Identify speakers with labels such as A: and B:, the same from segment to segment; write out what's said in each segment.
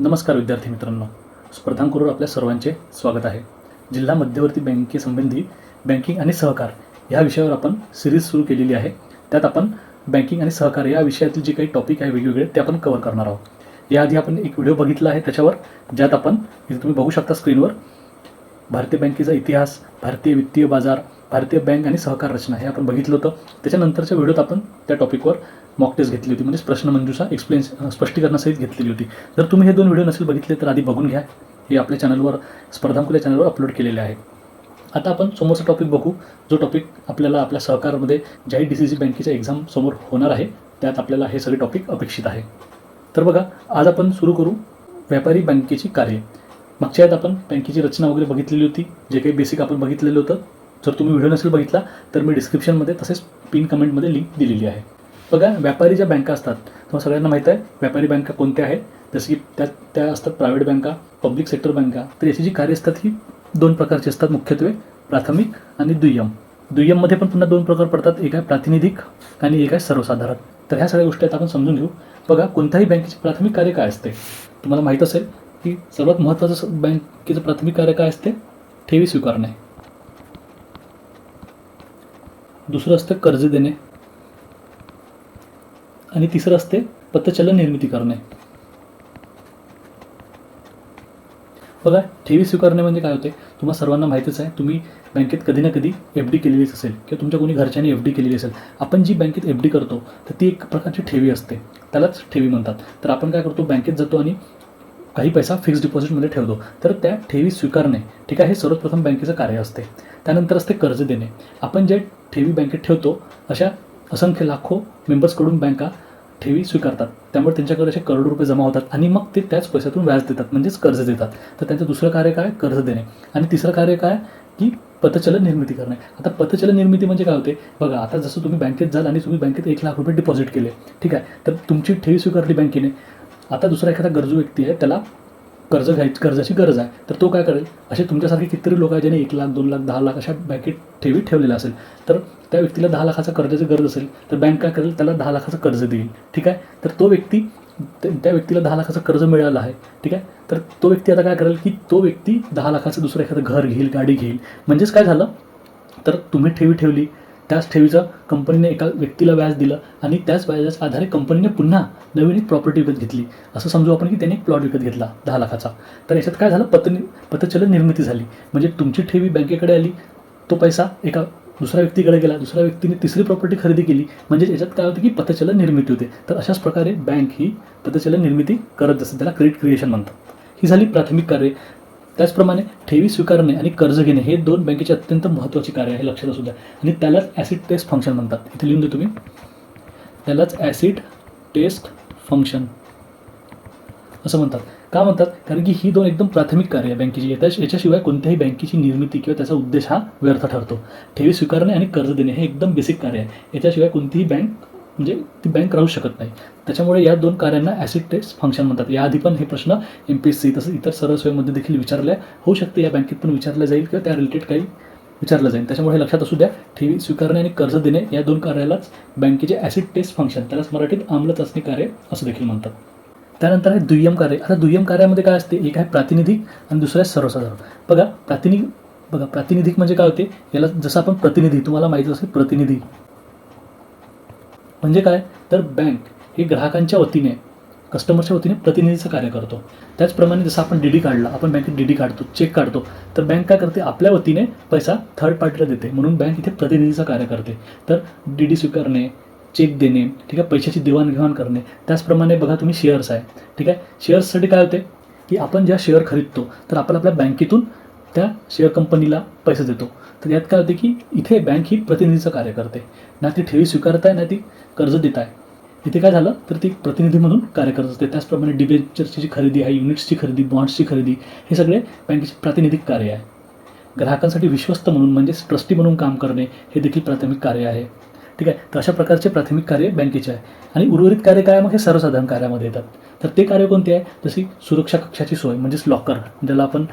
A: नमस्कार विद्यार्थी मित्रांनो. स्पर्धांकरूर आपल्या सर्वांचे स्वागत आहे. जिल्हा मध्यवर्ती बँकेसंबंधी बँकिंग आणि सहकार ह्या विषयावर आपण सिरीज सुरू केलेली आहे. त्यात आपण बँकिंग आणि सहकार या विषयातील जे काही टॉपिक आहे वेगवेगळे ते आपण कव्हर करणार आहोत. याआधी आपण एक व्हिडिओ बघितला आहे त्याच्यावर ज्यात आपण इथे तुम्ही बघू शकता स्क्रीनवर भारतीय बँकेचा इतिहास भारतीय वित्तीय बाजार भारतीय बँक आणि सहकार रचना हे आपण बघितलं होतं. त्याच्यानंतरच्या व्हिडिओत आपण त्या टॉपिकवर मॉक टेस्ट घेतली होती. म्हणजेच प्रश्नमंजुषा एक्सप्लेन स्पष्टीकरणासहित घेतलेली होती. जर तुम्ही हे दोन व्हिडिओ नसेल बघितले तर आधी बघून घ्या. हे आपल्या चॅनलवर स्पर्धांकुल्या चॅनलवर अपलोड केलेले आहे. आता आपण समोरचा टॉपिक बघू. जो टॉपिक आपल्याला आपल्या सहकारमध्ये ज्याही डी सी सी बँकेच्या एक्झाम समोर होणार आहे त्यात आपल्याला हे सगळे टॉपिक अपेक्षित आहे. तर बघा आज आपण सुरू करू व्यापारी बँकेची कार्ये. मागच्या यात आपण बँकेची रचना वगैरे बघितलेली होती जे काही बेसिक आपण बघितलेलं होतं. जर तुम्ही व्हिडिओ नसेल बघितला तर मी डिस्क्रिप्शनमध्ये तसेच पिन कमेंटमध्ये लिंक दिलेली आहे. बघा व्यापारी ज्या बँका असतात तुम्हाला सगळ्यांना माहीत आहे व्यापारी बँका कोणत्या आहेत? जसं की त्यात त्या असतात प्रायव्हेट बँका पब्लिक सेक्टर बँका तर याची जी कार्य असतात ही दोन प्रकारची असतात मुख्यत्वे प्राथमिक आणि दुय्यम. दुय्यममध्ये पण पुन्हा दोन प्रकार पडतात एक आहे प्रातिनिधिक आणि एक आहे सर्वसाधारण. तर ह्या सगळ्या गोष्टी आता आपण समजून घेऊ. बघा कोणत्याही बँकेचे प्राथमिक कार्य काय असते? तुम्हाला माहीत असेल की सर्वात महत्त्वाचं बँकेचं प्राथमिक कार्य काय असते? ठेवी स्वीकारणे. दुसरं असतं कर्ज देणे. आणि तिसरं असते पतचलन निर्मिती करणे. बघा ठेवी स्वीकारणे म्हणजे काय होते? तुम्हाला सर्वांना माहितीच आहे तुम्ही बँकेत कधी ना कधी एफ डी केलेलीच असेल किंवा तुमच्या कोणी घरच्यांनी एफ डी केलेली असेल. आपण जी बँकेत एफ डी करतो तर ती एक प्रकारची ठेवी असते. त्यालाच ठेवी म्हणतात. तर आपण काय करतो? बँकेत जातो आणि काही पैसा फिक्स डिपॉझिटमध्ये ठेवतो. तर त्या ठेवी स्वीकारणे ठीक आहे? हे सर्वप्रथम बँकेचं कार्य असते. त्यानंतर असते कर्ज देणे. आपण जे ठेवी बँकेत ठेवतो अशा असंख्य लाखो मेंबर्सकडून बँका ठेवी स्वीकारतात. त्यामुळे त्यांच्याकडे असे करोडो रुपये जमा होतात आणि मग ते त्याच पैशातून व्याज देतात म्हणजेच कर्ज देतात. तर त्यांचं दुसरं कार्य काय? कर्ज देणे. आणि तिसरं कार्य काय? की पतचलन निर्मिती करणे. आता पतचलन निर्मिती म्हणजे काय होते? बघा आता जसं तुम्ही बँकेत जाल आणि तुम्ही बँकेत एक लाख रुपये डिपॉझिट केले ठीक आहे? तर तुमची ठेवी स्वीकारली बँकेने. आता दुसरा एखादा गरजू व्यक्ती आहे त्याला कर्ज घ्यायची कर्जाची गरज आहे तर तो काय करेल? असे तुमच्यासारखे कितीतरी लोक आहेत ज्याने एक लाख दोन लाख दहा लाख अशा बँकेत ठेवी ठेवलेल्या असेल. तर त्या व्यक्तीला दहा लाखाचा कर्जाची गरज असेल तर बँक काय करेल? त्याला दहा लाखाचं कर्ज देईल. ठीक आहे? तर तो व्यक्ती त्या व्यक्तीला दहा लाखाचं कर्ज मिळालं आहे. ठीक आहे? तर तो व्यक्ती आता काय करेल की तो व्यक्ती दहा लाखाचं दुसरं एखादं घर घेईल गाडी घेईल. म्हणजेच काय झालं? तर तुम्ही ठेवी ठेवली. त्याच ठेवीचं कंपनीने एका व्यक्तीला व्याज दिलं आणि त्याच व्याजाच्या आधारे कंपनीने पुन्हा नवीन एक प्रॉपर्टी विकत घेतली. असं समजू आपण की त्याने एक प्लॉट विकत घेतला दहा लाखाचा. तर याच्यात काय झालं? पत पतचलन निर्मिती झाली. म्हणजे तुमची ठेवी बँकेकडे आली तो पैसा एका दुसऱ्या व्यक्तीकडे गेला दुसऱ्या व्यक्तीने तिसरी प्रॉपर्टी खरेदी केली. म्हणजे याच्यात काय होतं की पतचलन निर्मिती होते. तर अशाच प्रकारे बँक ही पतचलन निर्मिती करत जसं त्याला क्रेडिट क्रिएशन म्हणतात. ही झाली प्राथमिक कार्य त्याचप्रमाणे ठेवी स्वीकारणे आणि कर्ज घेणे हे दोन बँकेचे अत्यंत महत्त्वाचे कार्य आहे हे लक्षात असू द्या. आणि त्यालाच ॲसिड टेस्ट फंक्शन म्हणतात. इथे लिहून दे तुम्ही त्यालाच ॲसिड टेस्ट फंक्शन असं म्हणतात. का म्हणतात? कारण की ही दोन एकदम प्राथमिक कार्य आहे बँकेची. याच्या याच्याशिवाय कोणत्याही बँकेची निर्मिती किंवा त्याचा उद्देश हा व्यर्थ ठरतो. ठेवी स्वीकारणे आणि कर्ज देणे हे एकदम बेसिक कार्य आहे. याच्याशिवाय कोणतीही बँक म्हणजे ती बँक राहू शकत नाही. त्याच्यामुळे या दोन कार्यांना ॲसिड टेस्ट फंक्शन म्हणतात. याआधी पण हे प्रश्न एम पी एस सी तसंच इतर सर्व सेवेमध्ये देखील विचारले होऊ शकते या बँकेत पण विचारलं जाईल किंवा त्या रिलेटेड काही विचारलं जाईल. त्याच्यामुळे हे लक्षात असू द्या. ठेवी स्वीकारणे आणि कर्ज देणे या दोन कार्यालाच बँकेचे ॲसिड टेस्ट फंक्शन त्यालाच मराठीत आम्ल चाचणी कार्य असं देखील म्हणतात. त्यानंतर आहे दुय्यम कार्य. आता दुय्यम कार्यामध्ये काय असते? एक आहे प्रातिनिधिक आणि दुसरं आहे सर्वसाधारण. बघा प्रातिनिधिक बघा प्रातिनिधिक म्हणजे काय होते? याला जसं आपण प्रतिनिधी तुम्हाला माहिती असेल प्रतिनिधी. म्हणजे काय? तर बँक ही ग्राहकांच्या वतीने कस्टमरच्या वतीने प्रतिनिधीचं कार्य करतो. त्याचप्रमाणे जसं आपण डी डी काढला आपण बँकेत डी डी काढतो चेक काढतो तर बँक काय करते? आपल्या वतीने पैसा थर्ड पार्टीला देते. म्हणून बँक इथे प्रतिनिधीचं कार्य करते. तर डी डी स्वीकारणे चेक देणे ठीक आहे? पैशाची देवाणघेवाण करणे. त्याचप्रमाणे बघा तुम्ही शेअर्स आहे ठीक आहे? शेअर्ससाठी काय होते? की आपण ज्या शेअर खरीदतो तर आपण आपल्या बँकेतून त्या शेअर कंपनीला पैसे देतो. तर यात काय होते की इथे बँक ही प्रतिनिधीचं कार्य करते. ना ती ठेवी स्वीकारत आहे ना ती कर्ज देत आहे इथे काय झालं? तर ती प्रतिनिधी म्हणून कार्य करत असते. त्याचप्रमाणे डिबेंचरची जी खरेदी आहे युनिट्सची खरेदी बॉन्ड्सची खरेदी हे सगळे बँकेचे प्रातिनिधिक कार्य आहे. ग्राहकांसाठी विश्वस्त म्हणून म्हणजेच ट्रस्टी म्हणून काम करणे हे देखील प्राथमिक कार्य आहे. ठीक आहे? तर अशा प्रकारचे प्राथमिक कार्य बँकेचे आहे. आणि उर्वरित कार्य काय? मग हे सर्वसाधारण कार्यामध्ये येतात. तर ते कार्य कोणते आहे? जशी सुरक्षा कक्षाची सोय म्हणजेच लॉकर ज्याला आपण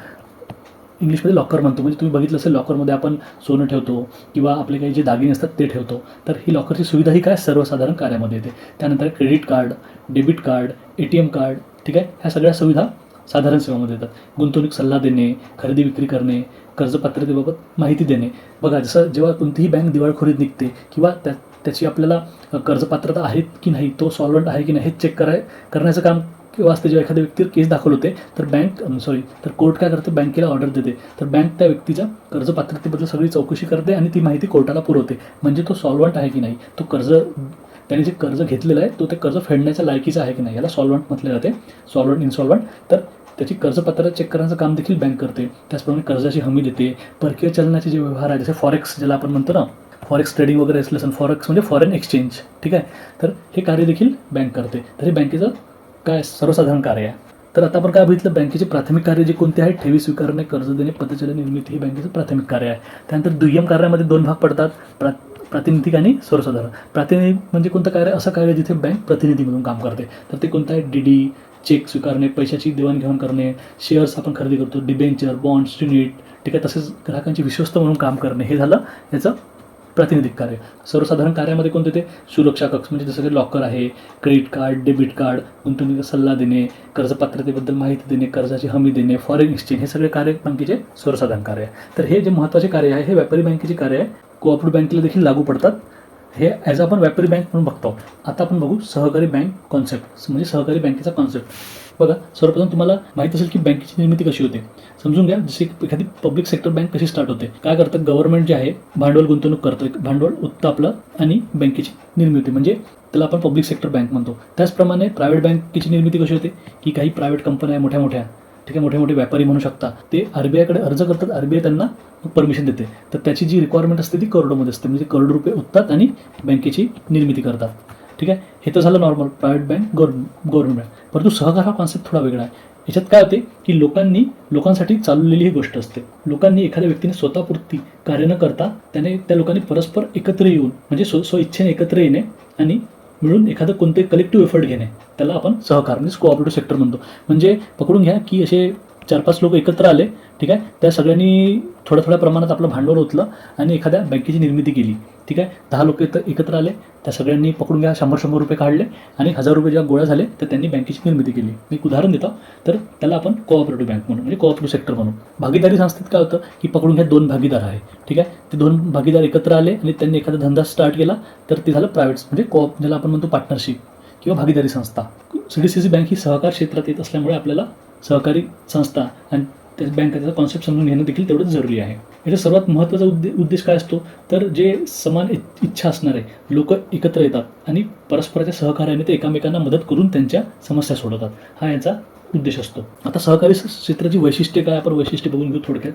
A: इंग्लिशमध्ये लॉकर म्हणतो. म्हणजे तुम्ही बघितलं असेल लॉकरमध्ये आपण सोनं ठेवतो किंवा आपले काही जे दागिने असतात ते ठेवतो. तर ही लॉकरची सुविधा ही काय? सर्वसाधारण कार्यामध्ये येते. त्यानंतर credit card debit card A T M card ठीक आहे? ह्या सगळ्या सुविधा साधारण सेवामध्ये येतात. गुंतवणूक सल्ला देणे खरेदी विक्री करणे कर्जपात्रतेबाबत माहिती देणे. बघा जसं जेव्हा कोणतीही बँक दिवाळखोरीत निघते किंवा त्या त्याची आपल्याला कर्जपात्रता आहेत आहे की नाही तो सॉल्वंट आहे की नाही हे चेक कराय करण्याचं काम किंवा असते जेव्हा एखाद्या व्यक्तीवर केस दाखल होते तर बँक सॉरी तर कोर्ट काय करते? बँकेला ऑर्डर देते. तर बँक त्या व्यक्तीच्या कर्ज पात्रतेबद्दल सगळी चौकशी करते आणि ती माहिती कोर्टाला पुरवते. म्हणजे तो सॉल्वंट आहे की नाही? तो कर्ज त्याने जे कर्ज घेतलेलं आहे तो ते कर्ज फेडण्याच्या लायकीचं आहे की नाही? याला सॉल्वंट म्हटले जाते. सॉल्वंट इन्सॉल्वंट तर त्याची कर्जपत्र चेक करण्याचं काम देखील बँक करते. त्याचप्रमाणे कर्जाची हमी देते. परकीय चलनाचे जे व्यवहार आहे जसे फॉरेक्स ज्याला आपण म्हणतो ना फॉरेक्स ट्रेडिंग वगैरे असलं असेल फॉरेक्स म्हणजे फॉरेन एक्सचेंज ठीक आहे? तर हे कार्य देखील बँक करते. तर हे बँकेचं काय सर्वसाधारण कार्य आहे. तर आता आपण काय बघितलं बँकेचे प्राथमिक कार्य जे कोणते आहे ठेवी स्वीकारणे कर्ज देणे पतचलन निर्मिती हे बँकेचं प्राथमिक कार्य आहे. त्यानंतर दुय्यम कार्यामध्ये दोन भाग पडतात प्रा प्रातिनिधिक आणि सर्वसाधारण. प्रातिनिधिक म्हणजे कोणतं कार्य? असं कार्य जिथे बँक प्रतिनिधी म्हणून काम करते. तर ते कोणतं आहे? डी डी चेक स्वीकारणे पैशाची देवाणघेवाण करणे शेअर्स आपण खरेदी करतो डिबेंचर बॉन्ड्स युनिट ठीक आहे तसेच ग्राहकांची विश्वस्त म्हणून काम करणे हे झालं याचं प्रातिनिधिक कार्य. सर्वसाधारण कार्यामध्ये कोणते ते? सुरक्षा कक्ष म्हणजे जसं की लॉकर आहे क्रेडिट कार्ड डेबिट कार्ड गुंतवणुकीचा सल्ला देणे कर्ज पात्रतेबद्दल माहिती देणे कर्जाची हमी देणे फॉरेन एक्सचेंज हे सगळे कार्य बँकेचे सर्वसाधारण कार्य आहे. तर हे जे महत्त्वाचे कार्य आहे हे व्यापारी बँकेचे कार्य आहे. कोऑपरेटिव्ह बँकेला देखील लागू पडतात. हे ॲज आपण व्यापारी बँक म्हणून बघतो. आता आपण बघू सहकारी बँक कॉन्सेप्ट म्हणजे सहकारी बँकेचा कॉन्सेप्ट बघा सर्वप्रथम तुम्हाला माहीत असेल की बँकेची निर्मिती कशी होते. समजून घ्या जशी एखादी पब्लिक सेक्टर बँक कशी स्टार्ट होते. काय करतात गव्हर्नमेंट जे आहे भांडवल गुंतवणूक करतं. भांडवल उत्तापलं आणि बँकेची निर्मिती. होते म्हणजे त्याला आपण पब्लिक सेक्टर बँक म्हणतो. त्याचप्रमाणे प्रायव्हेट बँकेची निर्मिती कशी होते? की काही प्रायव्हेट कंपन्या आहे मोठ्या मोठ्या. ठीक आहे मोठे मोठे व्यापारी म्हणू शकता. ते आर बी आयकडे अर्ज करतात आरबीआय त्यांना परमिशन देते. तर त्याची जी रिक्वायरमेंट असते ती करोडोमध्ये असते. म्हणजे करोड रुपये उत्तात आणि बँकेची निर्मिती करतात. ठीक आहे? हे तर झालं normal private bank govern government bank परंतु सहकार हा कॉन्सेप्ट थोडा वेगळा आहे. याच्यात काय होते की लोकांनी लोकांसाठी चाललेली ही गोष्ट असते. लोकांनी एखाद्या व्यक्तीने स्वतःपुरती कार्य न करता त्याने त्या लोकांनी परस्पर एकत्र येऊन म्हणजे स्व स्व इच्छेने एकत्र येणे आणि मिळून एखादं कोणते कलेक्टिव्ह एफर्ट घेणे त्याला आपण सहकार म्हणजे कोऑपरेटिव्ह सेक्टर म्हणतो. म्हणजे पकडून घ्या की असे चार पाच लोक एकत्र आले ठीक आहे? त्या सगळ्यांनी थोड्या थोड्या प्रमाणात आपलं भांडवल ओतलं आणि एखाद्या बँकेची निर्मिती केली ठीक आहे? दहा लोक एकत्र आले त्या सगळ्यांनी पकडून घ्या शंभर शंभर रुपये काढले आणि हजार रुपये जेव्हा गोळ्या झाले तर त्यांनी बँकेची निर्मिती केली. मी एक उदाहरण देतो. तर त्याला आपण कोऑपरेटिव्ह बँक म्हणून म्हणजे कोऑपरेटिव्ह सेक्टर म्हणून भागीदारी संस्थेत काय होतं की पकडून घ्या दोन भागीदार आहे ठीक आहे? ते दोन भागीदार एकत्र आले आणि त्यांनी एखादा धंदा स्टार्ट केला तर ते झालं प्रायव्हेट म्हणजे कोऑप ज्याला आपण म्हणतो पार्टनरशिप किंवा भागीदारी संस्था. C D C C bank ही सहकार क्षेत्रात येत असल्यामुळे आपल्याला सहकारी संस्था आणि त्या बँकेचा कॉन्सेप्ट समजून घेणं देखील तेवढंच जरुरी आहे. याचा सर्वात महत्त्वाचा उद्दे उद्देश काय असतो? तर जे समान इच्छा असणारे लोक एकत्र येतात आणि परस्पराच्या सहकार्याने ते एकामेकांना मदत करून त्यांच्या समस्या सोडवतात. हा यांचा उद्देश असतो. आता सहकारी क्षेत्राची वैशिष्ट्ये काय? आपण वैशिष्ट्ये बघून घेऊ थोडक्यात.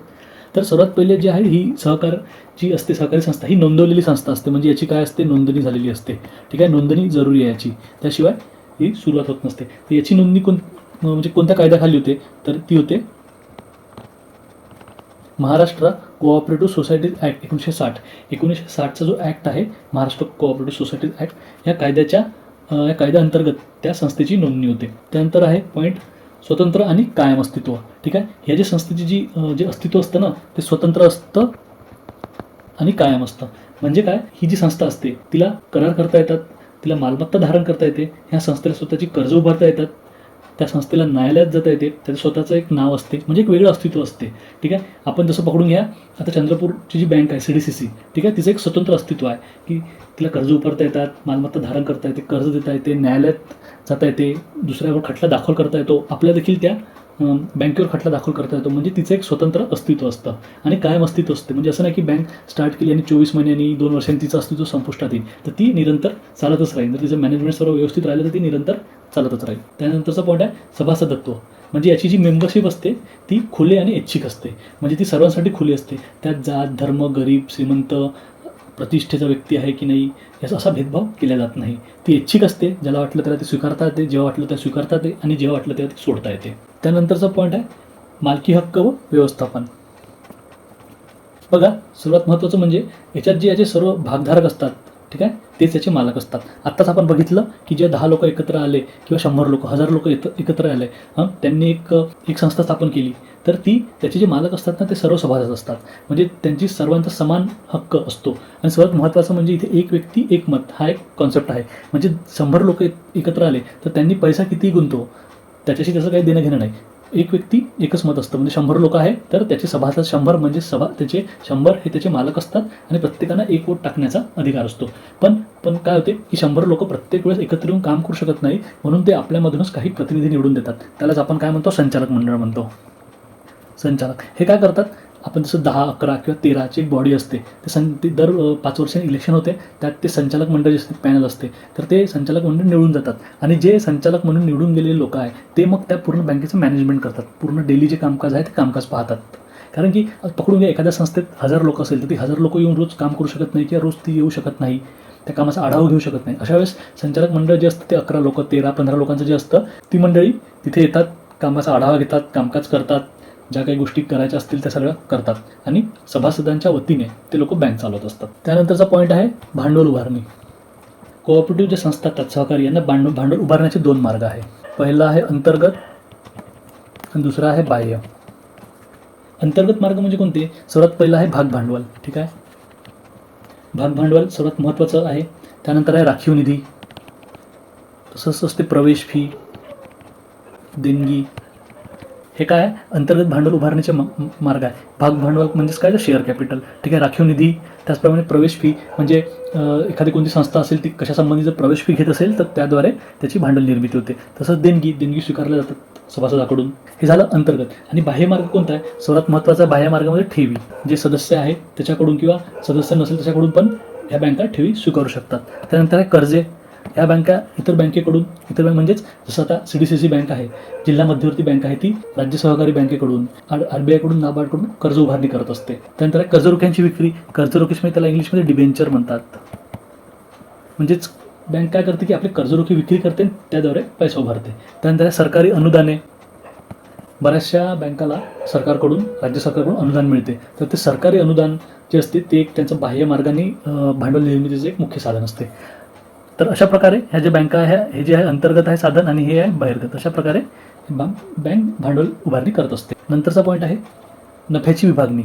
A: तर सर्वात पहिले जे आहे ही सहकार जी असते सहकारी संस्था ही नोंदवलेली संस्था असते. म्हणजे याची काय असते? नोंदणी झालेली असते. ठीक आहे? नोंदणी जरुरी आहे याची. त्याशिवाय ही सुरुवात होत नसते. तर याची नोंदणी कोण म्हणजे कोणत्या कायद्याखाली होते तर ती होते महाराष्ट्र कोऑपरेटिव्ह सोसायटीज ॲक्ट एकोणीसशे साठ. एकोणीसशे साठचा जो ॲक्ट आहे महाराष्ट्र कोऑपरेटिव्ह सोसायटीज ॲक्ट या कायद्याच्या या कायद्याअंतर्गत त्या संस्थेची नोंदणी होते. त्यानंतर आहे पॉईंट स्वतंत्र आणि कायम अस्तित्व. ठीक आहे? ह्या जे संस्थेची जी जे अस्तित्व असतं ना ते स्वतंत्र असतं आणि कायम असतं. म्हणजे काय? ही जी संस्था असते तिला करार करता येतात तिला मालमत्ता धारण करता येते ह्या संस्थेला स्वतःची कर्ज उभारता येतात त्या संस्थेला न्यायालयात जाता येते त्याचं स्वतःचं एक नाव असते म्हणजे एक वेगळं अस्तित्व असते. ठीक आहे? आपण जसं पकडून घ्या आता चंद्रपूरची जी बँक आहे सी डी सी सी ठीक आहे? तिचं एक स्वतंत्र अस्तित्व आहे की तिला कर्ज उभारता येतात मालमत्ता धारण करता येते कर्ज देता येते न्यायालयात जाता येते दुसऱ्यावर खटला दाखल करता येतो आपल्या देखील त्या बँकेवर खटला दाखल करता येतो. म्हणजे तिचं एक स्वतंत्र अस्तित्व असतं. आणि कायम अस्तित्व असते. म्हणजे असं नाही की बँक स्टार्ट केली आणि चोवीस महिन्यांनी दोन वर्षांनी तिचं अस्तित्व संपुष्टात येईल. तर ती निरंतर चालतच राहील. जर तिचं मॅनेजमेंट सर्व व्यवस्थित राहिलं तर ती निरंतर चालतच राहील. त्यानंतरचा पॉईंट आहे सभासदत्व. म्हणजे याची जी मेंबरशिप असते ती खुले आणि ऐच्छिक असते. म्हणजे ती सर्वांसाठी खुली असते. त्यात जात धर्म गरीब श्रीमंत प्रतिष्ठेचा व्यक्ती आहे की नाही याचा असा भेदभाव केला जात नाही. ती ऐच्छिक असते. ज्याला वाटलं त्याला ते स्वीकारता येते. जेव्हा वाटलं त्या स्वीकारता येते आणि जेव्हा वाटलं तेव्हा ते सोडता येते. त्यानंतरचा पॉईंट आहे मालकी हक्क व व्यवस्थापन. बघा सर्वात महत्त्वाचं म्हणजे याच्यात जे याचे सर्व भागधारक असतात ठीक आहे तेच याचे मालक असतात. आत्ताच आपण बघितलं की जे दहा लोक एकत्र आले किंवा शंभर लोक हजार लोक एकत्र आले हां त्यांनी एक एक संस्था स्थापन केली. तर ती त्याचे जे मालक असतात ना ते सर्व सभासद असतात. म्हणजे त्यांची सर्वांचा समान हक्क असतो. आणि सर्वात महत्त्वाचं म्हणजे इथे एक व्यक्ती एक मत हा एक कॉन्सेप्ट आहे. म्हणजे शंभर लोक एकत्र आले तर त्यांनी पैसा किती गुंतव? त्याच्याशी त्याचं काही देणं घेणं नाही. एक व्यक्ती एकच मत असतं. म्हणजे शंभर लोक आहे तर त्याचे सभासद शंभर म्हणजे सभा त्याचे शंभर हे त्याचे मालक असतात आणि प्रत्येकांना एक वोट टाकण्याचा अधिकार असतो. पण पण काय होते की शंभर लोक प्रत्येक वेळेस एकत्र येऊन काम करू शकत नाही म्हणून ते आपल्यामधूनच काही प्रतिनिधी निवडून देतात. त्यालाच आपण काय म्हणतो? संचालक मंडळ म्हणतो. संचालक. हे काय करतात? आपण जसं दहा अकरा किंवा तेराची एक बॉडी असते ते सं ते दर पाच वर्षांनी इलेक्शन होते त्यात ते संचालक मंडळ जे असते पॅनल असते. तर ते संचालक मंडळ निवडून जातात. आणि जे संचालक म्हणून निवडून गेलेले लोक आहे ते मग त्या पूर्ण बँकेचं मॅनेजमेंट करतात. पूर्ण डेली जे कामकाज आहे ते कामकाज पाहतात. कारण की पकडून घ्या एखाद्या संस्थेत हजार लोक असेल तर ती हजार लोक येऊन रोज काम करू शकत नाही किंवा रोज ती येऊ शकत नाही. त्या कामाचा आढावा घेऊ शकत नाही. अशा वेळेस संचालक मंडळ जे असतं ते अकरा लोक तेरा पंधरा लोकांचं जे असतं ती मंडळी तिथे येतात कामाचा आढावा घेतात कामकाज करतात. ज्या काही गोष्टी करायच्या असतील त्या सगळ्या करतात. आणि सभासदांच्या वतीने ते लोक बँक चालवत असतात. त्यानंतरचा पॉईंट आहे भांडवल उभारणी. कोऑपरेटिव्ह जे संस्था असतात सहकारी यांना भांडवल भांडवल उभारण्याचे दोन मार्ग आहे. पहिला आहे अंतर्गत आणि दुसरा आहे बाह्य. अंतर्गत मार्ग म्हणजे कोणते? सर्वात पहिला आहे भाग भांडवल ठीक आहे? भाग भांडवल सर्वात महत्त्वाचं आहे. त्यानंतर आहे राखीव निधी. तसंच असते प्रवेश फी देणगी. हे काय? आहे अंतर्गत भांडवल उभारण्याचे मार्ग आहे. भाग भांडवल म्हणजेच काय? तर शेअर कॅपिटल ठीक आहे राखीव निधी त्याचप्रमाणे प्रवेश फी म्हणजे एखादी कोणती संस्था असेल ती कशासंबंधी जर प्रवेश फी घेत असेल तर त्याद्वारे त्याची भांडवल निर्मिती होते. तसंच देणगी देणगी स्वीकारल्या जातात सभासदाकडून. हे झालं अंतर्गत. आणि बाह्य मार्ग कोणता आहे? सर्वात महत्त्वाचा बाह्य मार्ग म्हणजे ठेवी. जे सदस्य आहेत त्याच्याकडून किंवा सदस्य नसेल त्याच्याकडून पण ह्या बँका ठेवी स्वीकारू शकतात. त्यानंतर आहे कर्जे. ह्या बँका इतर बँकेकडून इतर बँक म्हणजेच जसं आता C D C C bank आहे जिल्हा मध्यवर्ती बँक आहे ती राज्य सहकारी बँकेकडून आरबीआयकडून नाबार्डकडून कर्ज उभारणी करत असते. त्यानंतर कर्जरोख्यांची विक्री कर्जरोखेशमध्ये म्हणजे त्याला इंग्लिशमध्ये डिबेंचर म्हणतात. म्हणजेच बँक काय करते की आपली कर्जरोखी विक्री करते त्याद्वारे पैसा उभारते. त्यानंतर सरकारी अनुदाने बऱ्याचशा बँकाला सरकारकडून राज्य सरकारकडून अनुदान मिळते. तर ते सरकारी अनुदान जे असते ते एक त्यांचं बाह्य मार्गाने भांडवल निर्मितीचं एक मुख्य साधन असते. तर अशा प्रकारे ह्या ज्या बँका आहे हे जे आहे अंतर्गत आहे साधन आणि हे आहे बाहेरगत. अशा प्रकारे बँक बँक भांडवल उभारणी करत असते. नंतरचा पॉईंट आहे नफ्याची विभागणी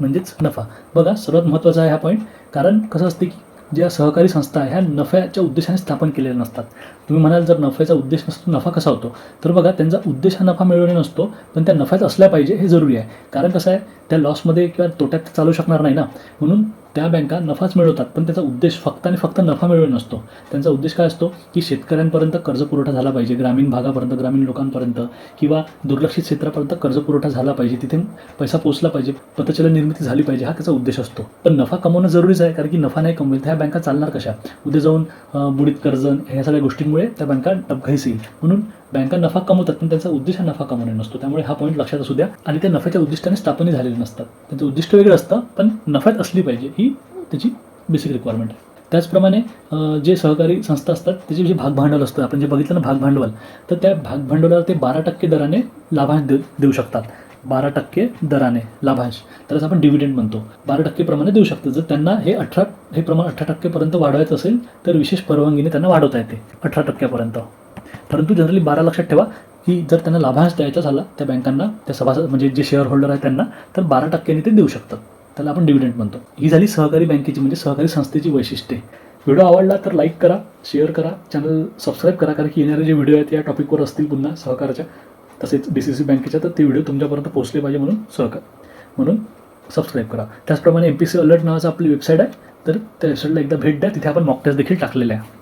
A: म्हणजेच नफा. बघा सर्वात महत्त्वाचा आहे हा पॉईंट कारण कसं असते की ज्या सहकारी संस्था आहे ह्या नफ्याच्या उद्देशाने स्थापन केलेल्या नसतात. तुम्ही म्हणाल जर नफ्याचा उद्देश नसतो नफा कसा होतो? तर बघा त्यांचा उद्देश हा नफा मिळवणे नसतो पण त्या नफ्याच असल्या पाहिजे हे जरुरी आहे. कारण कसं आहे त्या लॉसमध्ये किंवा तोट्यात चालू शकणार नाही ना. म्हणून त्या बँका नफाच मिळवतात पण त्याचा उद्देश फक्त आणि फक्त नफा मिळवणे नसतो. त्यांचा उद्देश काय असतो? की शेतकऱ्यांपर्यंत कर्ज पुरवठा झाला पाहिजे ग्रामीण भागापर्यंत ग्रामीण लोकांपर्यंत किंवा दुर्लक्षित क्षेत्रापर्यंत कर्ज पुरवठा झाला पाहिजे तिथे पैसा पोचला पाहिजे पतचलन निर्मिती झाली पाहिजे हा त्याचा उद्देश असतो. पण नफा कमवणं जरुरीच आहे कारण की नफा नाही कमवेल तर ह्या बँका चालणार कशा? उद्या जाऊन बुडीत कर्ज ह्या सगळ्या गोष्टींमुळे त्या बँका डबघाईस येईल म्हणून बँका नफा कमवतात पण त्यांचा उद्देश हा नफा कमवणे नसतो. त्यामुळे हा पॉईंट लक्षात असू द्या. आणि त्या नफ्याच्या उद्दिष्टाने स्थापने झालेले नसतात. त्यांचं उद्दिष्ट वेगळं असतं पण नफ्यात असली पाहिजे ही त्याची बेसिक रिक्वायरमेंट आहे. त्याचप्रमाणे जे सहकारी संस्था असतात त्याचे जे भाग भांडवल असतं आपण जे बघितलं ना भाग भांडवल तर त्या भागभांडवलाला ते बारा टक्के दराने लाभांश देऊ देऊ शकतात. बारा टक्के दराने लाभांश. तरच आपण डिव्हिडंड म्हणतो. बारा टक्के प्रमाणे देऊ शकतो. जर त्यांना हे अठरा हे प्रमाण अठरा टक्केपर्यंत वाढवायचं असेल तर विशेष परवानगीने त्यांना वाढवता येते. अठरा टक्क्यापर्यंत. परंतु जनरली बारा लक्षात ठेवा की जर त्यांना लाभांश द्यायचा झाला त्या बँकांना त्या सभासद म्हणजे जे शेअर होल्डर आहे त्यांना तर बारा टक्क्यांनी ते देऊ शकतात. त्याला आपण डिव्हिडंड म्हणतो. ही झाली सहकारी बँकेची म्हणजे सहकारी संस्थेची वैशिष्ट्ये. व्हिडिओ आवडला तर लाईक करा शेअर करा चॅनल सबस्क्राईब करा कारण की येणारे जे व्हिडिओ आहेत या टॉपिकवर असतील पुन्हा सहकाराच्या तसेच डी सी सी बँकेच्या तर ते व्हिडिओ तुमच्यापर्यंत पोहोचले पाहिजे म्हणून सहकार म्हणून सबस्क्राईब करा. त्याचप्रमाणे एम पी सी अलर्ट नावाचं आपली वेबसाईट आहे. तर त्या वेबसाईटला एकदा भेट द्या. तिथे आपण मॉक टेस्ट देखील टाकलेले आहे.